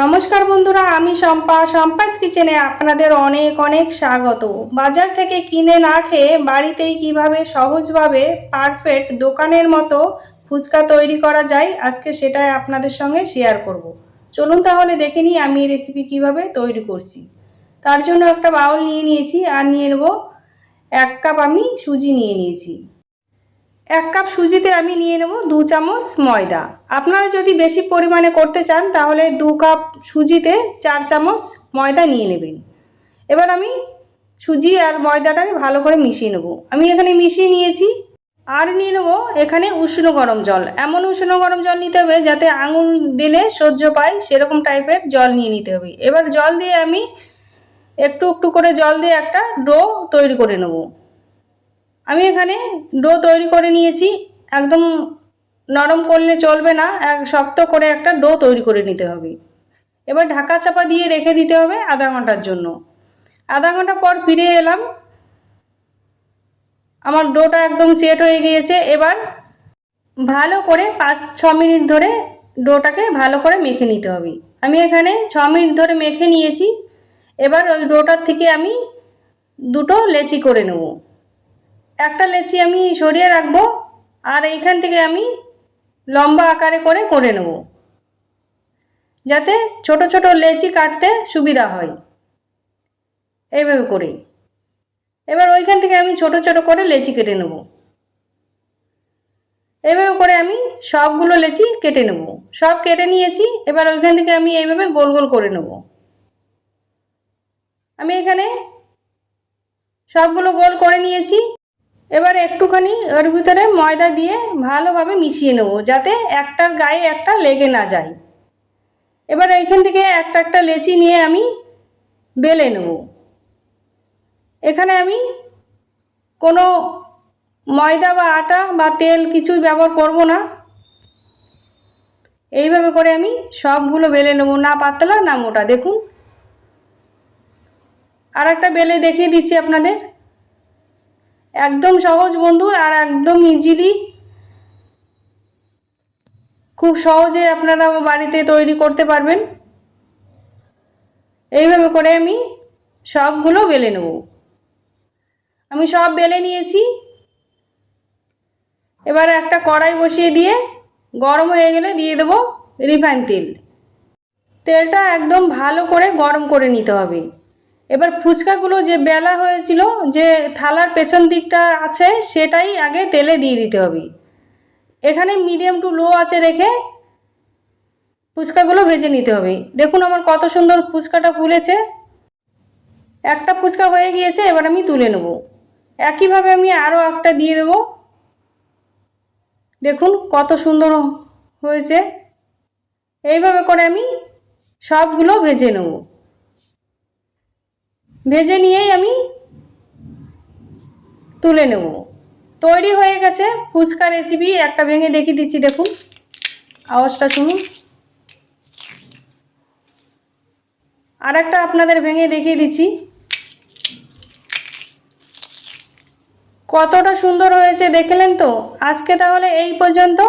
নমস্কার বন্ধুরা, আমি শম্পা। শম্পাস কিচেনে আপনাদের অনেক অনেক স্বাগত। বাজার থেকে কিনে না খেয়ে বাড়িতেই কীভাবে সহজভাবে পারফেক্ট দোকানের মতো ফুচকা তৈরি করা যায়, আজকে সেটাই আপনাদের সঙ্গে শেয়ার করব। চলুন তাহলে দেখে নিই আমি এই রেসিপি কীভাবে তৈরি করছি। তার জন্য একটা বাউল নিয়ে নিয়েছি, আর নিয়ে নেব এক কাপ আমি সুজি নিয়ে নিয়েছি। এক কাপ সুজিতে আমি নিয়ে নেব দু চামচ ময়দা। আপনারা যদি বেশি পরিমাণে করতে চান, তাহলে দু কাপ সুজিতে চার চামচ ময়দা নিয়ে নেবেন। এবার আমি সুজি আর ময়দাটাকে ভালো করে মিশিয়ে নেব। আমি এখানে মিশিয়ে নিয়েছি। আর নিয়ে নেব এখানে উষ্ণ গরম জল। এমন উষ্ণ গরম জল নিতে হবে যাতে আঙুল দিলে সহ্য পায়, সেরকম টাইপের জল নিয়ে নিতে হবে। এবার জল দিয়ে আমি একটু একটু করে জল দিয়ে একটা ডো তৈরি করে নেব। আমি এখানে ডো তৈরি করে নিয়েছি, একদম নরম করলে চলবে না, এক শক্ত করে একটা ডো তৈরি করে নিতে হবে। এবার ঢাকা চাপা দিয়ে রেখে দিতে হবে আধা ঘণ্টার জন্য। আধা ঘণ্টা পর ফিরে এলাম। আমার ডোটা একদম সেট হয়ে গিয়েছে। এবার ভালো করে পাঁচ, ছ মিনিট ধরে ডোটাকে ভালো করে মেখে নিতে হবে। আমি এখানে ছ মিনিট ধরে মেখে নিয়েছি। এবার ওই ডোটার থেকে আমি দুটো লেচি করে নেব। একটা লেচি আমি সরিয়ে রাখব, আর এইখান থেকে আমি লম্বা আকারে করে করে নেব। যাতে ছোট ছোট লেচি কাটতে সুবিধা হয়। এইভাবে করে এবার ওইখান থেকে আমি ছোট ছোট করে লেচি কেটে নেব। এইভাবে করে আমি সবগুলো লেচি কেটে নেব। সব কেটে নিয়েছি, এবার ওইখান থেকে আমি এইভাবে গোল গোল করে নেব। আমি এখানে সবগুলো গোল করে নিয়েছি। এবার একটুখানি ওর ভিতরে ময়দা দিয়ে ভালোভাবে মিশিয়ে নেব, যাতে একটার গায়ে একটা লেগে না যায়। এবার এইখান থেকে একটা একটা লেচি নিয়ে আমি বেলে নেব। এখানে আমি কোনো ময়দা বা আটা বা তেল কিছুই ব্যবহার করব না। এইভাবে করে আমি সবগুলো বেলে নেব, না পাতলা, না মোটা। দেখুন আর একটা বেলে দেখিয়ে দিচ্ছি আপনাদের। একদম সহজ বন্ধু আর একদম ইজিলি খুব সহজে আপনারা বাড়িতে তৈরি করতে পারবেন। এইভাবে করে আমি সবগুলো বেলে নেব। আমি সব বেলে নিয়েছি। এবার একটা কড়াই বসিয়ে দিয়ে গরম হয়ে গেলে দিয়ে দেবো রিফাইন তেল। তেলটা একদম ভালো করে গরম করে নিতে হবে। এবার ফুচকাগুলো যে বেলা হয়েছিল, যে থালার পেছন দিকটা আছে, সেটাই আগে তেলে দিয়ে দিতে হবে। এখানে মিডিয়াম টু লো আছে রেখে ফুচকাগুলো ভেজে নিতে হবে। দেখুন আমার কত সুন্দর ফুচকাটা ফুলেছে। একটা ফুচকা হয়ে গিয়েছে, এবার আমি তুলে নেব। একইভাবে আমি আরও একটা দিয়ে দেব। দেখুন কত সুন্দর হয়েছে। এইভাবে করে আমি সবগুলো ভেজে নেব। ভেজে নিয়েই আমি তুলে নেব। তৈরি হয়ে গেছে ফুচকা রেসিপি একটা ভেঙে দেখিয়ে দিচ্ছি, দেখুন। আওয়াজটা শুনুন। আর একটা আপনাদের ভেঙে দেখিয়ে দিচ্ছি। কতটা সুন্দর হয়েছে, দেখলেন তো? আজকে তাহলে এই পর্যন্ত।